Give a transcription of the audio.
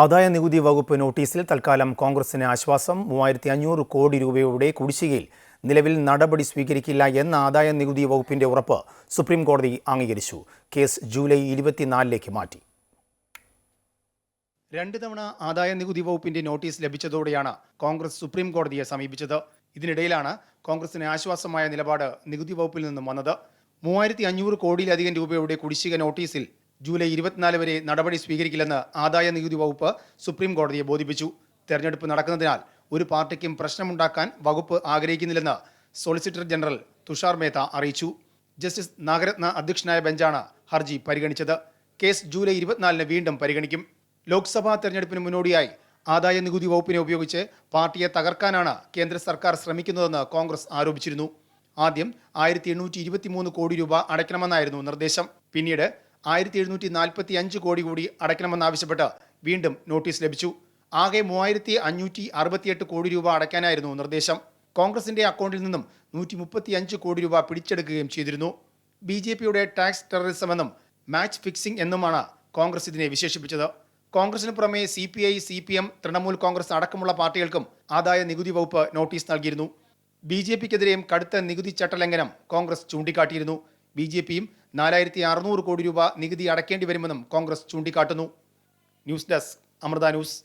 ആദായ നികുതി വകുപ്പ് നോട്ടീസിൽ തൽക്കാലം കോൺഗ്രസിന് ആശ്വാസം മൂവായിരത്തി അഞ്ഞൂറ് കോടി രൂപയുടെ കുടിശ്ശികയിൽ നിലവിൽ നടപടി സ്വീകരിക്കില്ല എന്ന ആദായ നികുതി വകുപ്പിന്റെ ഉറപ്പ് സുപ്രീം കോടതി അംഗീകരിച്ചു. കേസ് ജൂലൈ ഇരുപത്തിനാലിലേക്ക് മാറ്റി. രണ്ട് തവണ ആദായ നികുതി വകുപ്പിന്റെ നോട്ടീസ് ലഭിച്ചതോടെയാണ് കോൺഗ്രസ് സുപ്രീം കോടതിയെ സമീപിച്ചത്. ഇതിനിടയിലാണ് കോൺഗ്രസിന് ആശ്വാസമായ നിലപാട് നികുതി വകുപ്പിൽ നിന്നും വന്നത്. മൂവായിരത്തി അഞ്ഞൂറ് കോടിയിലധികം രൂപയുടെ കുടിശ്ശിക നോട്ടീസിൽ ജൂലൈ ഇരുപത്തിനാല് വരെ നടപടി സ്വീകരിക്കില്ലെന്ന് ആദായ നികുതി വകുപ്പ് സുപ്രീം കോടതിയെ ബോധിപ്പിച്ചു. തെരഞ്ഞെടുപ്പ് നടക്കുന്നതിനാൽ ഒരു പാർട്ടിക്കും പ്രശ്നമുണ്ടാക്കാൻ വകുപ്പ് ആഗ്രഹിക്കുന്നില്ലെന്ന് സോളിസിറ്റർ ജനറൽ തുഷാർ മേത്ത അറിയിച്ചു. ജസ്റ്റിസ് നാഗരത്ന അധ്യക്ഷനായ ബെഞ്ചാണ് ഹർജി പരിഗണിച്ചത്. കേസ് ജൂലൈ ഇരുപത്തിനാലിന് വീണ്ടും പരിഗണിക്കും. ലോക്സഭാ തെരഞ്ഞെടുപ്പിന് മുന്നോടിയായി ആദായ നികുതി വകുപ്പിനെ ഉപയോഗിച്ച് പാർട്ടിയെ തകർക്കാനാണ് കേന്ദ്ര സർക്കാർ ശ്രമിക്കുന്നതെന്ന് കോൺഗ്രസ് ആരോപിച്ചിരുന്നു. ആദ്യം ആയിരത്തി എണ്ണൂറ്റി ഇരുപത്തിമൂന്ന് കോടി രൂപ അടയ്ക്കണമെന്നായിരുന്നു നിർദ്ദേശം. പിന്നീട് ആയിരത്തി എഴുന്നൂറ്റി നാൽപ്പത്തി അഞ്ച് കോടി കൂടി അടയ്ക്കണമെന്നാവശ്യപ്പെട്ട് വീണ്ടും നോട്ടീസ് ലഭിച്ചു. ആകെ മൂവായിരത്തി അഞ്ഞൂറ്റി അറുപത്തിയെട്ട് കോടി രൂപ അടയ്ക്കാനായിരുന്നു നിർദ്ദേശം. കോൺഗ്രസിന്റെ അക്കൗണ്ടിൽ നിന്നും നൂറ്റി മുപ്പത്തി അഞ്ച് കോടി രൂപ പിടിച്ചെടുക്കുകയും ചെയ്തിരുന്നു. ബി ജെ പിയുടെ ടാക്സ് ടെററിസം എന്നും മാച്ച് ഫിക്സിംഗ് എന്നുമാണ് കോൺഗ്രസ് ഇതിനെ വിശേഷിപ്പിച്ചത്. കോൺഗ്രസിന് പുറമെ C P I C P M Trinamool Congress അടക്കമുള്ള പാർട്ടികൾക്കും ആദായ നികുതി വകുപ്പ് നോട്ടീസ് നൽകിയിരുന്നു. ബി ജെ പിക്കെതിരെയും കടുത്ത നികുതി ചട്ടലംഘനം കോൺഗ്രസ് ചൂണ്ടിക്കാട്ടിയിരുന്നു. ബി ജെ പിയും നാലായിരത്തി അറുന്നൂറ് കോടി രൂപ നികുതി അടയ്ക്കേണ്ടി വരുമെന്നും കോൺഗ്രസ് ചൂണ്ടിക്കാട്ടുന്നു. News desk Amrita news.